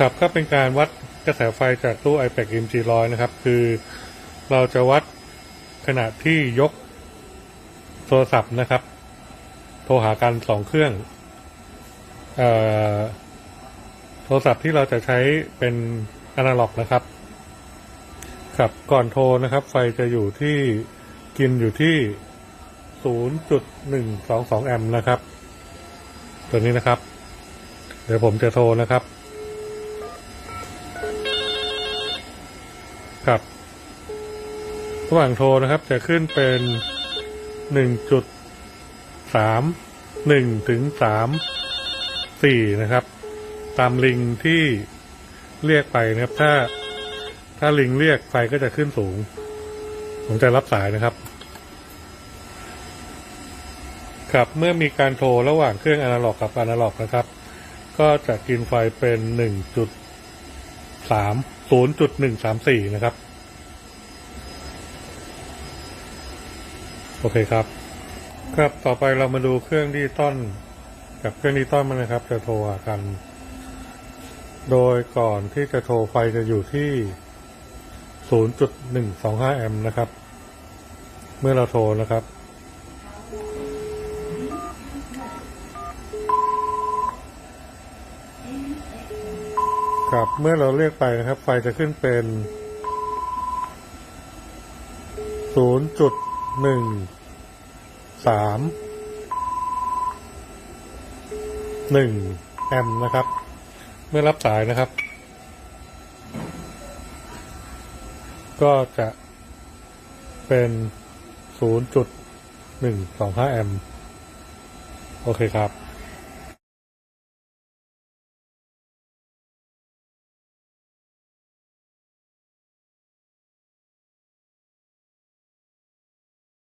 ครับก็เป็นการวัดกระแสไฟจากตู้ iPad MG 100 นะครับ คือเราจะวัดขณะที่ยกโทรศัพท์นะครับ โทรหากันสองเครื่องเอ่อโทรศัพท์ที่เราจะใช้เป็นอนาล็อกนะครับ ครับก่อนโทรนะครับ ไฟจะอยู่ที่กินอยู่ที่ 0.122 แอมป์นะครับ ตัวนี้นะครับ เดี๋ยวผมจะโทรนะครับ ครับ ระหว่างโทรนะครับ จะขึ้นเป็นหนึ่งจุดสามหนึ่งถึงสามสี่นะครับ ตามลิงที่เรียกไปนะครับ ถ้าถ้าลิงเรียกไฟก็จะขึ้นสูง ผมจะรับสายนะครับ ครับเมื่อมีการโทรระหว่างเครื่องอนาล็อกกับอนาล็อกนะครับ ก็จะกินไฟเป็นหนึ่งจุดสาม ศูนย์จุดหนึ่งสามสี่นะครับ โอเคครับ ครับต่อไปเรามาดูเครื่องดิจิตอลกับเครื่องดิจิตอลมันนะครับ จะโทรหากัน โดยก่อนที่จะโทรไฟจะอยู่ที่0.125แอมป์นะครับ เมื่อเราโทรนะครับ ครับเมื่อเราเรียกไปนะครับ ไฟจะขึ้นเป็น 0.1สามหนึ่งแอมป์นะครับ เมื่อรับสายนะครับ ก็จะเป็น 0.125 แอมป์โอเคครับ